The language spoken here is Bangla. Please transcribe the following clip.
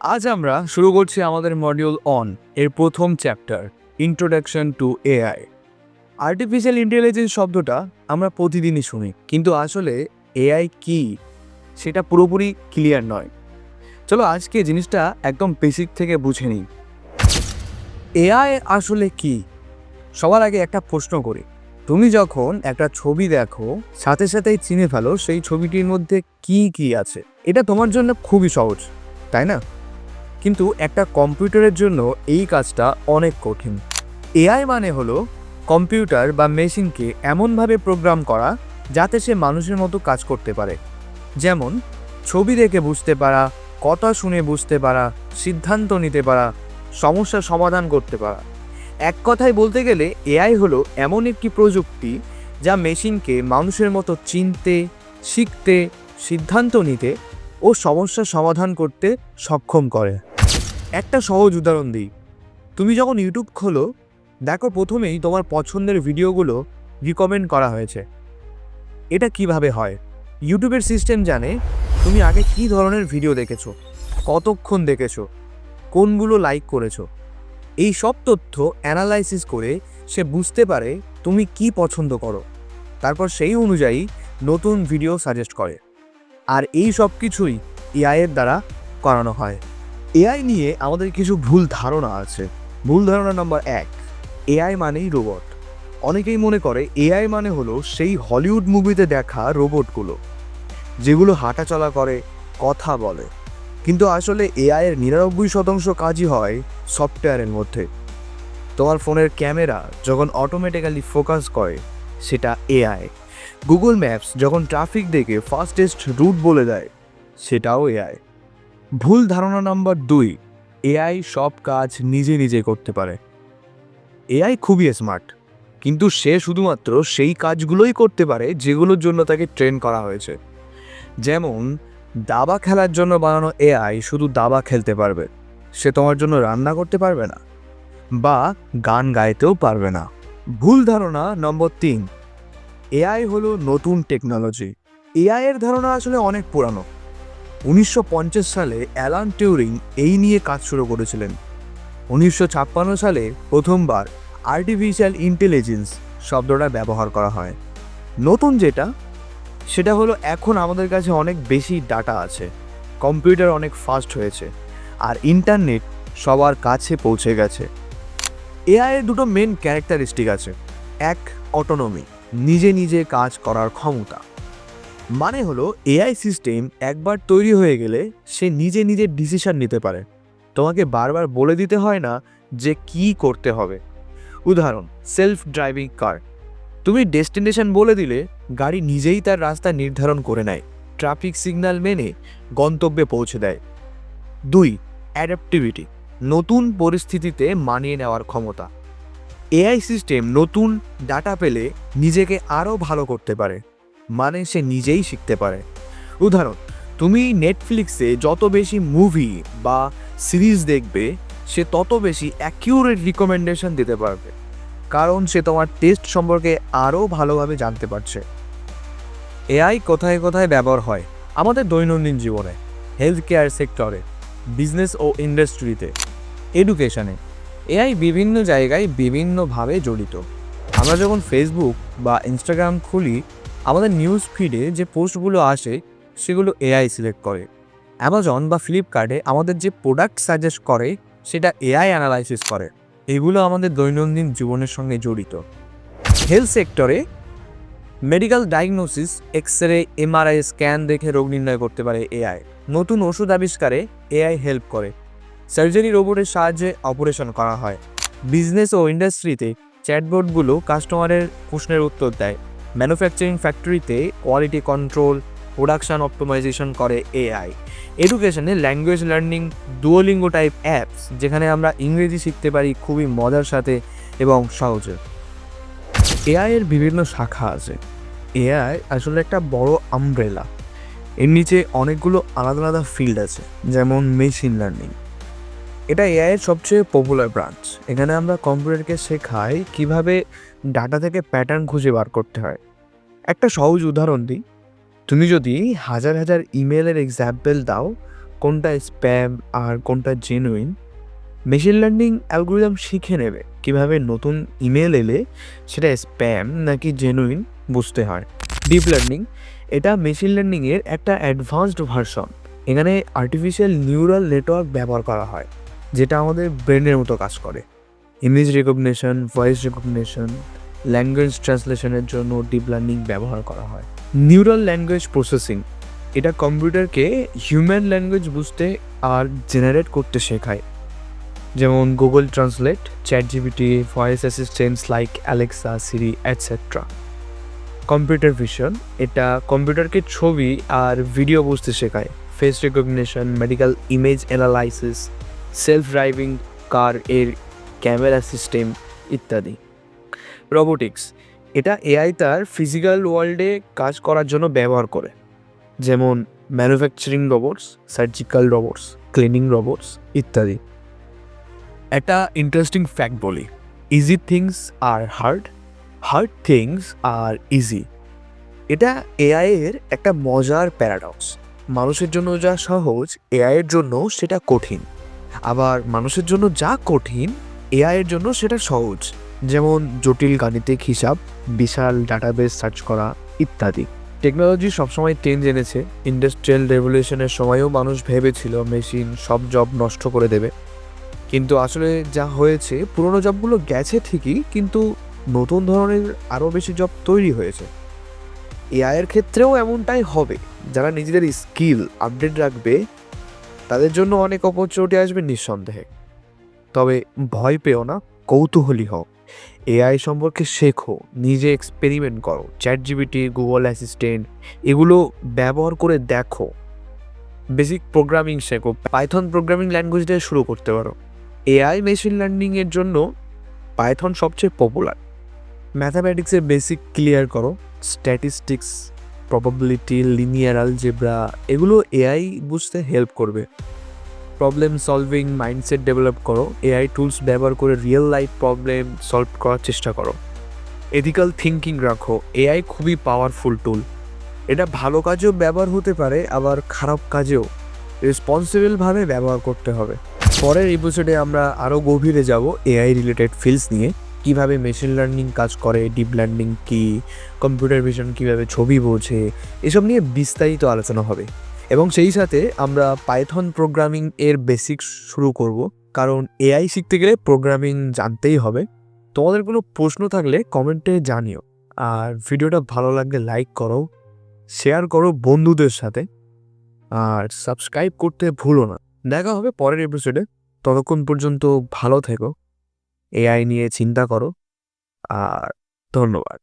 আজ আমরা শুরু করছি আমাদের মডিউল অন এর প্রথম chapter introduction to AI artificial intelligence শব্দটা আমরা প্রতিদিনই শুনি, কিন্তু আসলে এআই কি, সেটা পুরোপুরি ক্লিয়ার নয়। চলো আজকে জিনিসটা একদম বেসিক থেকে বুঝে নিই। এআই আসলে কি? সবার আগে একটা প্রশ্ন করি। তুমি যখন একটা ছবি দেখো, সাথে সাথেই চিনে ফেলো সেই ছবিটির মধ্যে কি কি আছে। এটা তোমার জন্য খুবই সহজ, তাই না? কিন্তু একটা কম্পিউটারের জন্য এই কাজটা অনেক কঠিন। এআই মানে হলো কম্পিউটার বা মেশিনকে এমনভাবে প্রোগ্রাম করা যাতে সে মানুষের মতো কাজ করতে পারে। যেমন, ছবি দেখে বুঝতে পারা, কথা শুনে বুঝতে পারা, সিদ্ধান্ত নিতে পারা, সমস্যার সমাধান করতে পারা। এক কথায় বলতে গেলে, এআই হলো এমন একটি প্রযুক্তি যা মেশিনকে মানুষের মতো চিনতে, শিখতে, সিদ্ধান্ত নিতে ও সমস্যার সমাধান করতে সক্ষম করে। একটা সহজ উদাহরণ দিই। তুমি যখন ইউটিউব খোলো, দেখো প্রথমেই তোমার পছন্দের ভিডিওগুলো রিকমেন্ড করা হয়েছে। এটা কীভাবে হয়? ইউটিউবের সিস্টেম জানে তুমি আগে কী ধরনের ভিডিও দেখেছ, কতক্ষণ দেখেছ, কোনগুলো লাইক করেছ। এই সব তথ্য অ্যানালাইসিস করে সে বুঝতে পারে তুমি কি পছন্দ করো। তারপর সেই অনুযায়ী নতুন ভিডিও সাজেস্ট করে। আর এই সব কিছুই এআইয়ের দ্বারা করানো হয়। এআই নিয়ে আমাদের কিছু ভুল ধারণা আছে। ভুল ধারণা নম্বর এক, এআই মানেই রোবট। অনেকেই মনে করে এআই মানে হলো সেই হলিউড মুভিতে দেখা রোবটগুলো, যেগুলো হাঁটাচলা করে, কথা বলে। কিন্তু আসলে এআই এর নিরানব্বই শতাংশ কাজই হয় সফটওয়্যারের মধ্যে। তোমার ফোনের ক্যামেরা যখন অটোমেটিক্যালি ফোকাস করে, সেটা এআই। গুগল ম্যাপস যখন ট্রাফিক দেখে ফাস্টেস্ট রুট বলে দেয়, সেটাও এআই। ভুল ধারণা নাম্বার দুই, এআই সব কাজ নিজে নিজে করতে পারে। এআই খুবই স্মার্ট কিন্তু সে শুধুমাত্র সেই কাজগুলোই করতে পারে যেগুলোর জন্য তাকে ট্রেন করা হয়েছে। যেমন, দাবা খেলার জন্য বানানো এআই শুধু দাবা খেলতে পারবে, সে তোমার জন্য রান্না করতে পারবে না, বা গান গাইতেও পারবে না। ভুল ধারণা নম্বর তিন, এআই হলো নতুন টেকনোলজি এআই এর ধারণা আসলে অনেক পুরানো। উনিশশো পঞ্চাশ সালে অ্যালান টিউরিং এই নিয়ে কাজ শুরু করেছিলেন। উনিশশো ছাপ্পান্ন সালে প্রথমবার আর্টিফিশিয়াল ইন্টেলিজেন্স শব্দটা ব্যবহার করা হয়। নতুন যেটা, সেটা হলো এখন আমাদের কাছে অনেক বেশি ডাটা আছে। কম্পিউটার অনেক ফাস্ট হয়েছে আর ইন্টারনেট সবার কাছে পৌঁছে গেছে। এআই এর দুটো মেন ক্যারেক্টারিস্টিক আছে। এক অটোনমি নিজে নিজে কাজ করার ক্ষমতা। মানে হলো এআই সিস্টেম একবার তৈরি হয়ে গেলে সে নিজে নিজে ডিসিশন নিতে পারে। তোমাকে বারবার বলে দিতে হয় না যে কি করতে হবে। উদাহরণ সেলফ ড্রাইভিং কার তুমি ডেস্টিনেশন বলে দিলে গাড়ি নিজেই তার রাস্তা নির্ধারণ করে নেয় ট্রাফিক সিগন্যাল মেনে গন্তব্যে পৌঁছে দেয়। দুই অ্যাডাপ্টিভিটি নতুন পরিস্থিতিতে মানিয়ে নেওয়ার ক্ষমতা। এআই সিস্টেম নতুন ডাটা পেলে নিজেকে আরও ভালো করতে পারে। মানে সে নিজেই শিখতে পারে। উদাহরণ, তুমি নেটফ্লিক্সে যত বেশি মুভি বা সিরিজ দেখবে, সে তত বেশি অ্যাকিউরেট রিকমেন্ডেশন দিতে পারবে। কারণ সে তোমার টেস্ট সম্পর্কে আরও ভালোভাবে জানতে পারছে। এআই কোথায় কোথায় ব্যবহার হয় আমাদের দৈনন্দিন জীবনে হেলথ কেয়ার সেক্টরে বিজনেস ও ইন্ডাস্ট্রিতে এডুকেশনে এআই বিভিন্ন জায়গায় বিভিন্নভাবে জড়িত। আমরা যখন ফেসবুক বা ইনস্টাগ্রাম খুলি আমাদের নিউজ ফিডে যে পোস্টগুলো আসে, সেগুলো এআই সিলেক্ট করে। অ্যামাজন বা ফ্লিপকার্টে আমাদের যে প্রোডাক্ট সাজেস্ট করে, সেটা এআই অ্যানালাইসিস করে। এগুলো আমাদের দৈনন্দিন জীবনের সঙ্গে জড়িত। হেলথ সেক্টরে medical diagnosis X ray MRI scan দেখে রোগ নির্ণয় করতে পারে এআই নতুন ওষুধ আবিষ্কারে এআই হেল্প করে। সার্জারি রোবটের সাহায্যে অপারেশন করা হয়। বিজনেস ও ইন্ডাস্ট্রিতে চ্যাটবোর্ডগুলো কাস্টমারের প্রশ্নের উত্তর দেয়। ম্যানুফ্যাকচারিং ফ্যাক্টরিতে কোয়ালিটি কন্ট্রোল প্রোডাকশান অপটোমাইজেশন করে AI এডুকেশনে language learning Duolingo type apps যেখানে আমরা ইংরেজি শিখতে পারি খুবই মজার সাথে এবং সহজে। এআই এর বিভিন্ন শাখা আছে। এআই আসলে একটা বড় আমব্রেলা এর নিচে অনেকগুলো আলাদা আলাদা ফিল্ড আছে, যেমন মেশিন লার্নিং এটা এআই এর সবচেয়ে পপুলার ব্রাঞ্চ এখানে আমরা কম্পিউটারকে শেখাই কীভাবে ডাটা থেকে প্যাটার্ন খুঁজে বার করতে হয়। একটা সহজ উদাহরণ দিই। তুমি যদি হাজার হাজার ইমেলের এক্সাম্পল দাও, কোনটা স্প্যাম আর কোনটা জেনুইন মেশিন লার্নিং অ্যালগোরিদম শিখে নেবে কীভাবে নতুন ইমেল এলে সেটা স্প্যাম নাকি জেনুইন বুঝতে হয়। ডিপ লার্নিং এটা মেশিন লার্নিংয়ের একটা অ্যাডভান্সড ভার্সন এখানে আর্টিফিশিয়াল নিউরাল নেটওয়ার্ক ব্যবহার করা হয়। যেটা আমাদের ব্রেনের মতো কাজ করে। Image recognition voice recognition language ট্রান্সলেশনের জন্য ডিপ লার্নিং ব্যবহার করা হয়। নিউরাল ল্যাঙ্গুয়েজ প্রসেসিং এটা কম্পিউটারকে হিউম্যান ল্যাঙ্গুয়েজ বুঝতে আর জেনারেট করতে শেখায়। যেমন Google Translate ChatGPT voice assistants like Alexa Siri etcetera computer vision এটা কম্পিউটারকে ছবি আর ভিডিও বুঝতে শেখায়। Face recognition medical image analysis self driving car এর ক্যামেরা সিস্টেম ইত্যাদি। রোবোটিক্স এটা এআই তার ফিজিক্যাল ওয়ার্ল্ডে কাজ করার জন্য ব্যবহার করে। যেমন manufacturing robots surgical robots cleaning robots ইত্যাদি। একটা ইন্টারেস্টিং ফ্যাক্ট বলি। ইজি থিংস আর হার্ড হার্ড থিংস আর ইজি এটা এআই এর একটা মজার প্যারাডক্স মানুষের জন্য যা সহজ এআই এর জন্য সেটা কঠিন। আবার মানুষের জন্য যা কঠিন এআই এর জন্য সেটা সহজ। যেমন জটিল গাণিতিক হিসাব, বিশাল ডাটাবেস সার্চ করা ইত্যাদি। টেকনোলজি সবসময় চেঞ্জ এনেছে। ইন্ডাস্ট্রিয়াল রেভলিউশনের সময়ও মানুষ ভেবেছিল মেশিন সব জব নষ্ট করে দেবে। কিন্তু আসলে যা হয়েছে, পুরোনো জবগুলো গেছে ঠিকই, কিন্তু নতুন ধরনের আরও বেশি জব তৈরি হয়েছে। এআইয়ের ক্ষেত্রেও এমনটাই হবে। যারা নিজেদের স্কিল আপডেট রাখবে তাদের জন্য অনেক অপরচুনিটি আসবে নিঃসন্দেহে। তবে ভয় পেও না, কৌতূহলী হও। এআই সম্পর্কে শেখো, নিজে এক্সপেরিমেন্ট করো। চ্যাট জিবিটি গুগল অ্যাসিস্ট্যান্ট এগুলো ব্যবহার করে দেখো। বেসিক প্রোগ্রামিং শেখো পাইথন প্রোগ্রামিং ল্যাঙ্গুয়েজ দিয়ে শুরু করতে পারো। এআই মেশিন লার্নিংয়ের জন্য পাইথন সবচেয়ে পপুলার ম্যাথামেটিক্সের বেসিক ক্লিয়ার করো স্ট্যাটিস্টিক্স প্রবাবিলিটি লিনিয়ার আলজেব্রা এগুলো এআই বুঝতে হেল্প করবে। প্রবলেম সলভিং মাইন্ডসেট ডেভেলপ করো। এআই টুলস ব্যবহার করে রিয়েল লাইফ প্রবলেম সলভ করার চেষ্টা করো। এথিক্যাল থিঙ্কিং রাখো। এআই খুবই পাওয়ারফুল টুল এটা ভালো কাজেও ব্যবহার হতে পারে, আবার খারাপ কাজেও। রেসপন্সিবলভাবে ব্যবহার করতে হবে। পরের এপিসোডে আমরা আরও গভীরে যাব এআই রিলেটেড ফিল্ডস নিয়ে। কীভাবে মেশিন লার্নিং কাজ করে ডিপ লার্নিং কি কম্পিউটার ভিশন কীভাবে ছবি বোঝে, এসব নিয়ে বিস্তারিত আলোচনা হবে। এবং সেই সাথে আমরা পাইথন প্রোগ্রামিং এর বেসিক শুরু করব, কারণ এআই শিখতে গেলে প্রোগ্রামিং জানতেই হবে। তোমাদের কোনো প্রশ্ন থাকলে কমেন্টে জানিও। আর ভিডিওটা ভালো লাগলে লাইক করো শেয়ার করো বন্ধুদের সাথে। আর সাবস্ক্রাইব করতে ভুলো না। দেখা হবে পরের এপিসোডে ততক্ষণ পর্যন্ত ভালো থেকো। এআই নিয়ে চিন্তা করো। আর ধন্যবাদ।